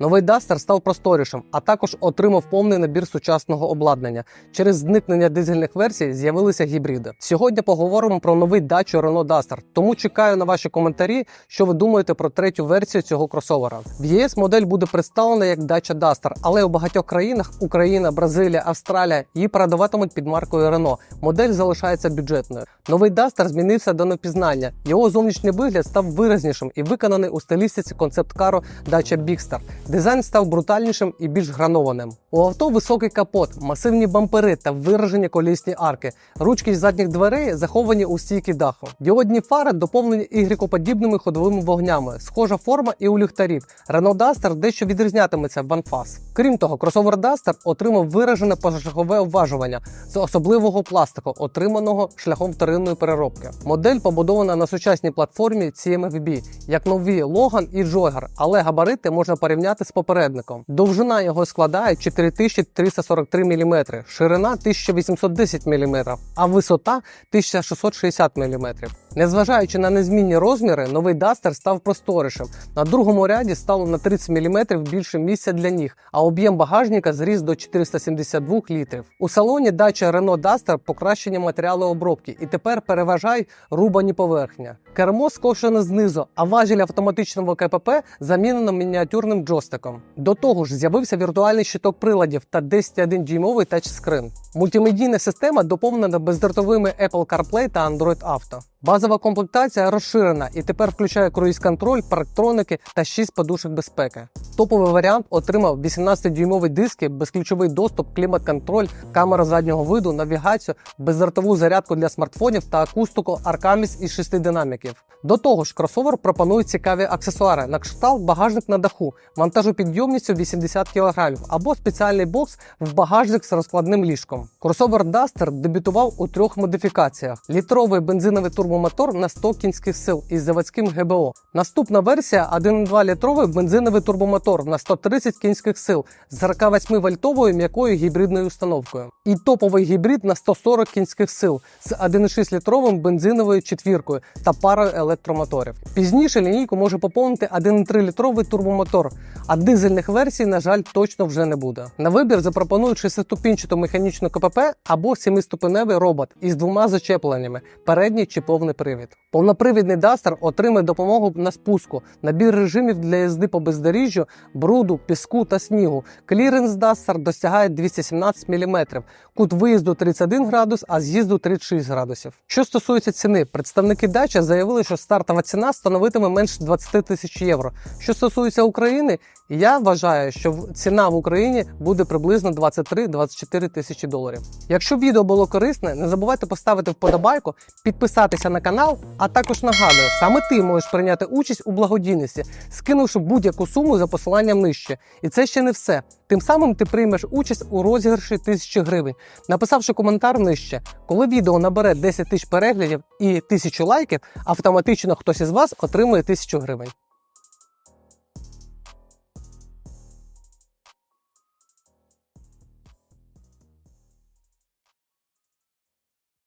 Новий Duster став просторішим, а також отримав повний набір сучасного обладнання. Через зникнення дизельних версій з'явилися гібриди. Сьогодні поговоримо про новий дачу Renault Duster, тому чекаю на ваші коментарі, що ви думаєте про третю версію цього кросовера. В ЄС модель буде представлена як дача Duster, але у багатьох країнах Україна, Бразилія, Австралія її передаватимуть під маркою Renault. Модель залишається бюджетною. Новий Duster змінився до непізнання. Його зовнішній вигляд став виразнішим і виконаний у стилістиці концепт-кару Dacia Bigster. Дизайн став брутальнішим і більш гранованим. У авто високий капот, масивні бампери та виражені колісні арки. Ручки задніх дверей заховані у стійки даху. Діодні фари доповнені ігрікоподібними ходовими вогнями. Схожа форма і у ліхтарів. Renault Duster дещо відрізнятиметься в анфас. Крім того, кросовер Duster отримав виражене позашляхове обважування з особливого пластику, отриманого шляхом вторинної переробки. Модель побудована на сучасній платформі CMFB, як нові Logan і Joyger, але габарити можна порівняти з попередником. Довжина його складає 4343 мм, ширина 1810 мм, а висота 1660 мм. Незважаючи на незмінні розміри, новий Duster став просторішим. На другому ряді стало на 30 мм більше місця для ніг, а об'єм багажника зріс до 472 літрів. У салоні дача Renault Duster покращені матеріали обробки і тепер переважає рубані поверхня. Кермо скошене знизу, а важіль автоматичного КПП замінено мініатюрним джойстиком. До того ж, з'явився віртуальний щиток приладів та 10,1 дюймовий тачскрин. Мультимедійна система доповнена бездротовими Apple CarPlay та Android Auto. Базова комплектація розширена і тепер включає круїз-контроль, парктроники та 6 подушок безпеки. Топовий варіант отримав 18-дюймові диски, безключовий доступ, клімат-контроль, камера заднього виду, навігацію, бездротову зарядку для смартфонів та акустику Arcamis із 6 динаміків. До того ж, кросовер пропонує цікаві аксесуари на кшталт багажник на даху, вантажопідйомністю 80 кг або спеціальний бокс в багажник з розкладним ліжком. Кросовер Duster дебютував у трьох модифікаціях: літровий бензиновий турбомотор на 100 кінських сил із заводським ГБО. Наступна версія 1,2 літровий бензиновий турбомотор на 130 кінських сил з 48 вольтовою м'якою гібридною установкою. І топовий гібрид на 140 кінських сил з 1,6 літровим бензиновою четвіркою та парою електромоторів. Пізніше лінійку може поповнити 1,3 літровий турбомотор, а дизельних версій, на жаль, точно вже не буде. На вибір запропонують шестиступінчату механічну КПП або семиступеневий робот із двома зачепленнями передній чи повний привід. Повнопривідний Duster отримає допомогу на спуску, набір режимів для їзди по бездоріжжю, бруду, піску та снігу. Кліренс Duster досягає 217 мм, кут виїзду 31 градус, а з'їзду 36 градусів. Що стосується ціни, представники дача заявили, що стартова ціна становитиме менше 20 тисяч євро. Що стосується України, я вважаю, що ціна в Україні буде приблизно 23-24 тисячі доларів. Якщо відео було корисне, не забувайте поставити вподобайку, підписатися на канал, а також нагадую, саме ти можеш прийняти участь у благодійності, скинувши будь-яку суму за посиланням нижче. І це ще не все. Тим самим ти приймеш участь у розіграші тисячі гривень, написавши коментар нижче. Коли відео набере 10 тисяч переглядів і 1000 лайків, автоматично хтось із вас отримує 1000 гривень.